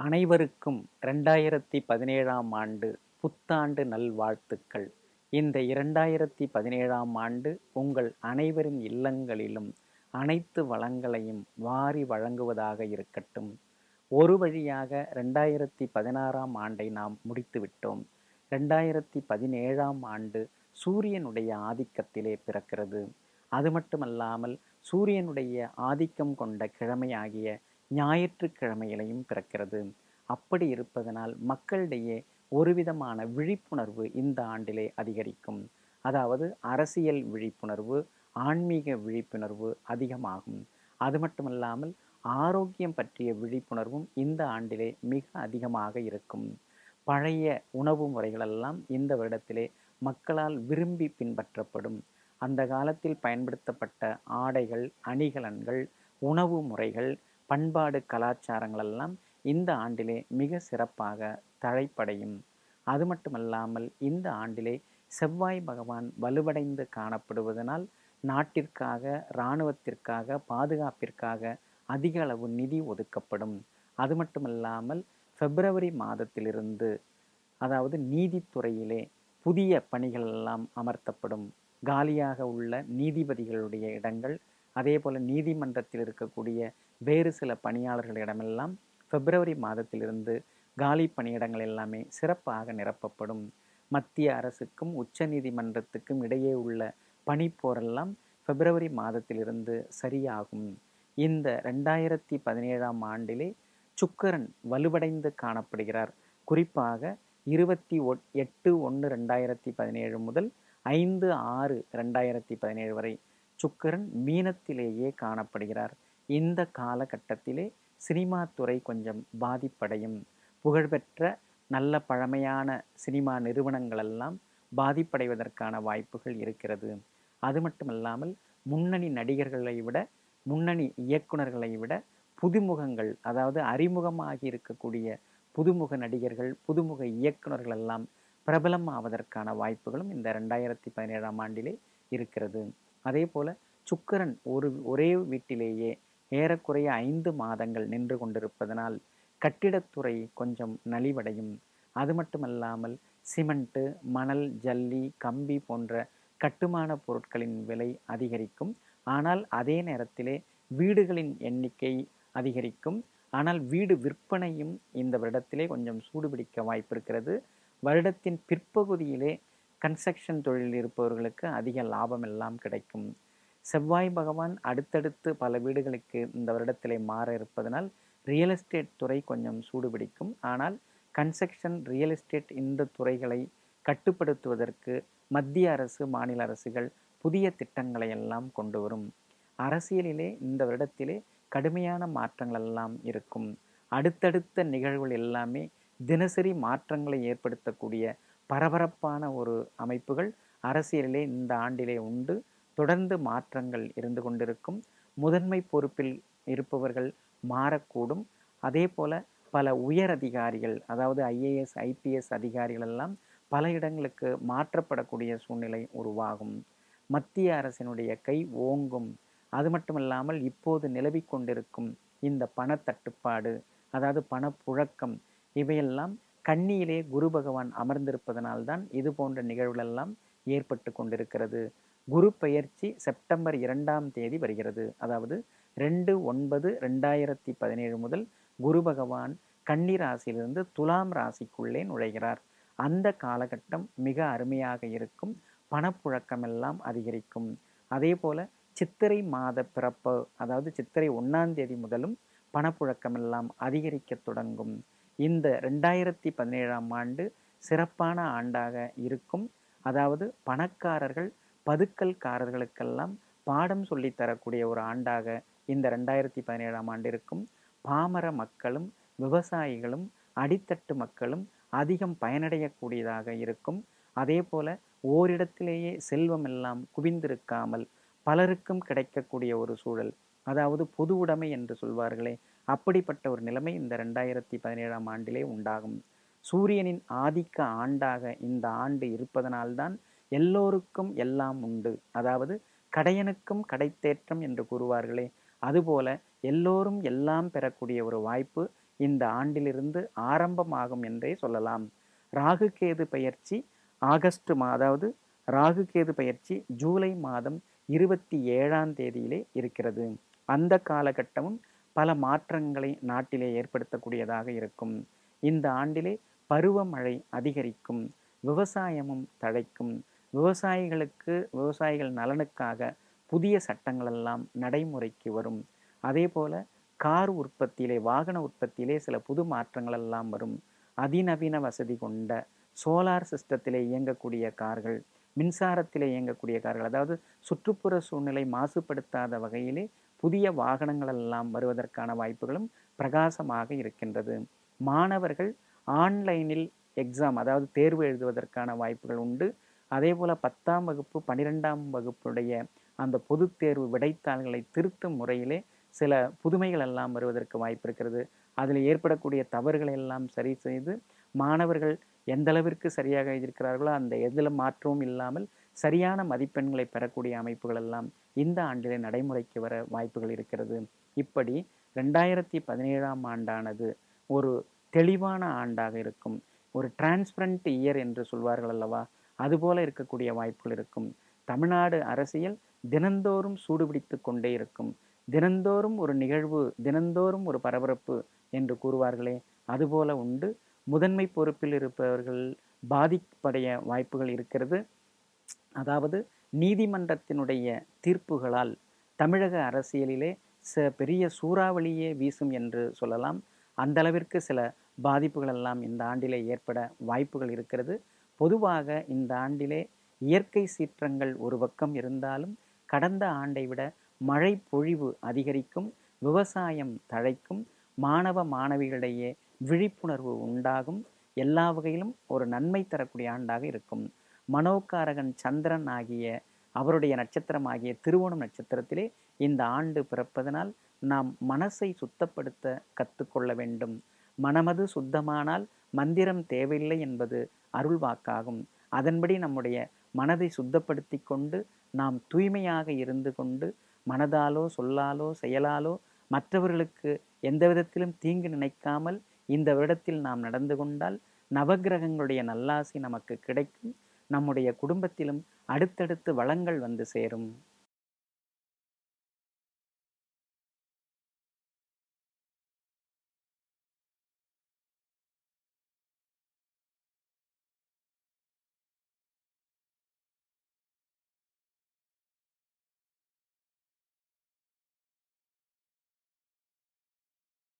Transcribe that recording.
அனைவருக்கும் ரெண்டாயிரத்தி பதினேழாம் ஆண்டு புத்தாண்டு நல்வாழ்த்துக்கள். இந்த இரண்டாயிரத்தி பதினேழாம் ஆண்டு உங்கள் அனைவரின் இல்லங்களிலும் அனைத்து வளங்களையும் வாரி வழங்குவதாக இருக்கட்டும். ஒரு வழியாக ரெண்டாயிரத்தி பதினாறாம் ஆண்டை நாம் முடித்துவிட்டோம். ரெண்டாயிரத்தி பதினேழாம் ஆண்டு சூரியனுடைய ஆதிக்கத்திலே பிறக்கிறது. அது மட்டுமல்லாமல் சூரியனுடைய ஆதிக்கம் கொண்ட கிழமையாகிய ஞாயிற்றுக்கிழமையிலையும் பிறக்கிறது. அப்படி இருப்பதனால் மக்களிடையே ஒருவிதமான விழிப்புணர்வு இந்த ஆண்டிலே அதிகரிக்கும். அதாவது அரசியல் விழிப்புணர்வு ஆன்மீக விழிப்புணர்வு அதிகமாகும். அது மட்டுமல்லாமல் ஆரோக்கியம் பற்றிய விழிப்புணர்வும் இந்த ஆண்டிலே மிக அதிகமாக இருக்கும். பழைய உணவு முறைகளெல்லாம் இந்த வருடத்திலே மக்களால் விரும்பி பின்பற்றப்படும். அந்த காலத்தில் பயன்படுத்தப்பட்ட ஆடைகள் அணிகலன்கள் உணவு முறைகள் பண்பாடு கலாச்சாரங்களெல்லாம் இந்த ஆண்டிலே மிக சிறப்பாக தழைப்படையும். அது மட்டுமல்லாமல் இந்த ஆண்டிலே செவ்வாய் பகவான் வலுவடைந்து காணப்படுவதனால் நாட்டிற்காக இராணுவத்திற்காக பாதுகாப்பிற்காக அதிக அளவு நிதி ஒதுக்கப்படும். அது மட்டுமல்லாமல் பிப்ரவரி மாதத்திலிருந்து அதாவது நீதித்துறையிலே புதிய பணிகளெல்லாம் அமர்த்தப்படும். காலியாக உள்ள நீதிபதிகளுடைய இடங்கள் அதே போல் நீதிமன்றத்தில் இருக்கக்கூடிய வேறு சில பணியாளர்களிடமெல்லாம் பிப்ரவரி மாதத்திலிருந்து காலி பணியிடங்கள் எல்லாமே சிறப்பாக நிரப்பப்படும். மத்திய அரசுக்கும் உச்ச நீதிமன்றத்துக்கும் இடையே உள்ள பணிப்போரெல்லாம் பிப்ரவரி மாதத்திலிருந்து சரியாகும். இந்த ரெண்டாயிரத்தி பதினேழாம் ஆண்டிலே சுக்கரன் வலுவடைந்து காணப்படுகிறார். குறிப்பாக இருபத்தி ஒ எட்டு ஒன்று ரெண்டாயிரத்தி பதினேழு முதல் ஐந்து ஆறு ரெண்டாயிரத்தி பதினேழு வரை சுக்கரன் மீனத்திலேயே காணப்படுகிறார். இந்த காலகட்டத்திலே சினிமா துறை கொஞ்சம் பாதிப்படையும். புகழ்பெற்ற நல்ல பழமையான சினிமா நிறுவனங்களெல்லாம் பாதிப்படைவதற்கான வாய்ப்புகள் இருக்கிறது. அது மட்டுமல்லாமல் முன்னணி நடிகர்களை விட முன்னணி இயக்குநர்களை விட புதுமுகங்கள் அதாவது அறிமுகமாகி இருக்கக்கூடிய புதுமுக நடிகர்கள் புதுமுக இயக்குநர்கள் எல்லாம் பிரபலம் ஆவதற்கான வாய்ப்புகளும் இந்த ரெண்டாயிரத்தி பதினேழாம் ஆண்டிலே இருக்கிறது. அதே போல சுக்கரன் ஒரு ஒரே வீட்டிலேயே ஏறக்குறைய ஐந்து மாதங்கள் நின்று கொண்டிருப்பதனால் கட்டிடத்துறை கொஞ்சம் நலிவடையும். அது மட்டுமல்லாமல் சிமெண்ட்டு மணல் ஜல்லி கம்பி போன்ற கட்டுமான பொருட்களின் விலை அதிகரிக்கும். ஆனால் அதே நேரத்திலே வீடுகளின் எண்ணிக்கை அதிகரிக்கும். ஆனால் வீடு விற்பனையும் இந்த வருடத்திலே கொஞ்சம் சூடுபிடிக்க வாய்ப்பு இருக்கிறது வருடத்தின் பிற்பகுதியிலே கன்ஸ்ட்ரக்ஷன் தொழிலில் இருப்பவர்களுக்கு அதிக லாபம் எல்லாம் கிடைக்கும். செவ்வாய் பகவான் அடுத்தடுத்து பல வீடுகளுக்கு இந்த வருடத்திலே மாற இருப்பதனால் ரியல் எஸ்டேட் துறை கொஞ்சம் சூடுபிடிக்கும். ஆனால் கன்ஸ்ட்ரக்ஷன் ரியல் எஸ்டேட் இந்த துறைகளை கட்டுப்படுத்துவதற்கு மத்திய அரசு மாநில அரசுகள் புதிய திட்டங்களை எல்லாம் கொண்டு வரும். அரசியலிலே இந்த வருடத்திலே கடுமையான மாற்றங்கள் எல்லாம் இருக்கும். அடுத்தடுத்த நிகழ்வுகள் எல்லாமே தினசரி மாற்றங்களை ஏற்படுத்தக்கூடிய பரபரப்பான ஒரு அமைப்புகள் அரசியலிலே இந்த ஆண்டிலே உண்டு. தொடர்ந்து மாற்றங்கள் இருந்து கொண்டிருக்கும். முதன்மை பொறுப்பில் இருப்பவர்கள் மாறக்கூடும். அதே போல பல உயர் அதிகாரிகள் அதாவது ஐஏஎஸ் ஐபிஎஸ் அதிகாரிகள் எல்லாம் பல இடங்களுக்கு மாற்றப்படக்கூடிய சூழ்நிலை உருவாகும். மத்திய அரசினுடைய கை ஓங்கும். அது மட்டுமல்லாமல் இப்போது நிலவி கொண்டிருக்கும் இந்த பணத்தட்டுப்பாடு அதாவது பணப்புழக்கம் இவையெல்லாம் கண்ணியிலே குரு பகவான் அமர்ந்திருப்பதனால்தான் இது போன்ற நிகழ்வுகளெல்லாம் ஏற்பட்டு கொண்டிருக்கிறது. குரு பெயர்ச்சி செப்டம்பர் இரண்டாம் தேதி வருகிறது. அதாவது ரெண்டு ஒன்பது ரெண்டாயிரத்தி பதினேழு முதல் குரு பகவான் கன்னி ராசியிலிருந்து துலாம் ராசிக்குள்ளே நுழைகிறார். அந்த காலகட்டம் மிக அருமையாக இருக்கும். பணப்புழக்கமெல்லாம் அதிகரிக்கும். அதே போல சித்திரை மாத பிறப்பு அதாவது சித்திரை ஒன்றாம் தேதி முதலும் பணப்புழக்கமெல்லாம் அதிகரிக்க தொடங்கும். இந்த ரெண்டாயிரத்தி பதினேழாம் ஆண்டு சிறப்பான ஆண்டாக இருக்கும். அதாவது பணக்காரர்கள் பதுக்கல்காரர்களுக்கெல்லாம் பாடம் சொல்லித்தரக்கூடிய ஒரு ஆண்டாக இந்த ரெண்டாயிரத்தி பதினேழாம் ஆண்டு இருக்கும். பாமர மக்களும் விவசாயிகளும் அடித்தட்டு மக்களும் அதிகம் பயனடையக்கூடியதாக இருக்கும். அதே போல ஓரிடத்திலேயே செல்வம் எல்லாம் குவிந்திருக்காமல் பலருக்கும் கிடைக்கக்கூடிய ஒரு சூழல் அதாவது பொது உடைமை என்று சொல்வார்களே அப்படிப்பட்ட ஒரு நிலைமை இந்த ரெண்டாயிரத்தி பதினேழாம் ஆண்டிலே உண்டாகும். சூரியனின் ஆதிக்க ஆண்டாக இந்த ஆண்டு இருப்பதனால்தான் எல்லோருக்கும் எல்லாம் உண்டு. அதாவது கடையனுக்கும் கடைத்தேற்றம் என்று கூறுவார்களே அதுபோல எல்லோரும் எல்லாம் பெறக்கூடிய ஒரு வாய்ப்பு இந்த ஆண்டிலிருந்து ஆரம்பமாகும் என்றே சொல்லலாம். ராகு கேது பயிற்சி ஆகஸ்ட் மா அதாவது ராகு கேது பயிற்சி ஜூலை மாதம் இருபத்தி ஏழாம் தேதியிலே இருக்கிறது. அந்த காலகட்டமும் பல மாற்றங்களை நாட்டிலே ஏற்படுத்தக்கூடியதாக இருக்கும். இந்த ஆண்டிலே பருவமழை அதிகரிக்கும் விவசாயமும் தழைக்கும். விவசாயிகளுக்கு விவசாயிகள் நலனுக்காக புதிய சட்டங்கள் எல்லாம் நடைமுறைக்கு வரும். அதே போல கார் உற்பத்தியிலே வாகன உற்பத்தியிலே சில புது மாற்றங்கள் எல்லாம் வரும். அதிநவீன வசதி கொண்ட சோலார் சிஸ்டத்திலே இயங்கக்கூடிய கார்கள் மின்சாரத்திலே இயங்கக்கூடிய கார்கள் அதாவது சுற்றுப்புற சூழ்நிலை மாசுபடுத்தாத வகையிலே புதிய வாகனங்கள் எல்லாம் வருவதற்கான வாய்ப்புகளும் பிரகாசமாக இருக்கின்றது. மாணவர்கள் ஆன்லைனில் எக்ஸாம் அதாவது தேர்வு எழுதுவதற்கான வாய்ப்புகள் உண்டு. அதே போல் பத்தாம் வகுப்பு பன்னிரெண்டாம் வகுப்புடைய அந்த பொது தேர்வு விடைத்தாள்களை திருத்தும் முறையிலே சில புதுமைகள் எல்லாம் வருவதற்கு வாய்ப்பு இருக்கிறது. அதில் ஏற்படக்கூடிய தவறுகளை எல்லாம் சரி செய்து மாணவர்கள் எந்த அளவிற்கு சரியாக எழுதியிருக்கிறார்களோ அந்த எதில் மாற்றமும் இல்லாமல் சரியான மதிப்பெண்களை பெறக்கூடிய அமைப்புகள் எல்லாம் இந்த ஆண்டிலே நடைமுறைக்கு வர வாய்ப்புகள் இருக்கிறது. இப்படி ரெண்டாயிரத்தி பதினேழாம் ஆண்டானது ஒரு தெளிவான ஆண்டாக இருக்கும். ஒரு டிரான்ஸ்பரண்ட் இயர் என்று சொல்வார்கள் அல்லவா? அதுபோல இருக்கக்கூடிய வாய்ப்புகள் இருக்கும். தமிழ்நாடு அரசியல் தினந்தோறும் சூடுபிடித்து கொண்டே இருக்கும். தினந்தோறும் ஒரு நிகழ்வு தினந்தோறும் ஒரு பரபரப்பு என்று கூறுவார்களே அதுபோல உண்டு. முதன்மை பொறுப்பில் இருப்பவர்கள் பாதிப்படைய வாய்ப்புகள் இருக்கிறது. அதாவது நீதிமன்றத்தினுடைய தீர்ப்புகளால் தமிழக அரசியலிலே ச பெரிய சூறாவளியே வீசும் என்று சொல்லலாம். அந்த அளவிற்கு சில பாதிப்புகள் எல்லாம் இந்த ஆண்டிலே ஏற்பட வாய்ப்புகள் இருக்கிறது. பொதுவாக இந்த ஆண்டிலே இயற்கை சீற்றங்கள் ஒரு பக்கம் இருந்தாலும் கடந்த ஆண்டை விட மழை பொழிவு அதிகரிக்கும் விவசாயம் தழைக்கும் மாணவ மாணவிகளிடையே விழிப்புணர்வு உண்டாகும். எல்லா வகையிலும் ஒரு நன்மை தரக்கூடிய ஆண்டாக இருக்கும். மனோகாரகன் சந்திரன் ஆகிய அவருடைய நட்சத்திரம் ஆகிய திருவோணம் நட்சத்திரத்திலே இந்த ஆண்டு பிறப்பதனால் நாம் மனசை சுத்தப்படுத்த கற்றுக்கொள்ள வேண்டும். மனமது சுத்தமானால் மந்திரம் தேவையில்லை என்பது அருள் வாக்காகும். அதன்படி நம்முடைய மனதை சுத்தப்படுத்தி கொண்டு நாம் தூய்மையாக இருந்து கொண்டு மனதாலோ சொல்லாலோ செயலாலோ மற்றவர்களுக்கு எந்த விதத்திலும் தீங்கு நினைக்காமல் இந்த வருடத்தில் நாம் நடந்து கொண்டால் நவகிரகங்களுடைய நல்லாசி நமக்கு கிடைக்கும். நம்முடைய குடும்பத்திலும் அடுத்தடுத்து வளங்கள் வந்து சேரும்.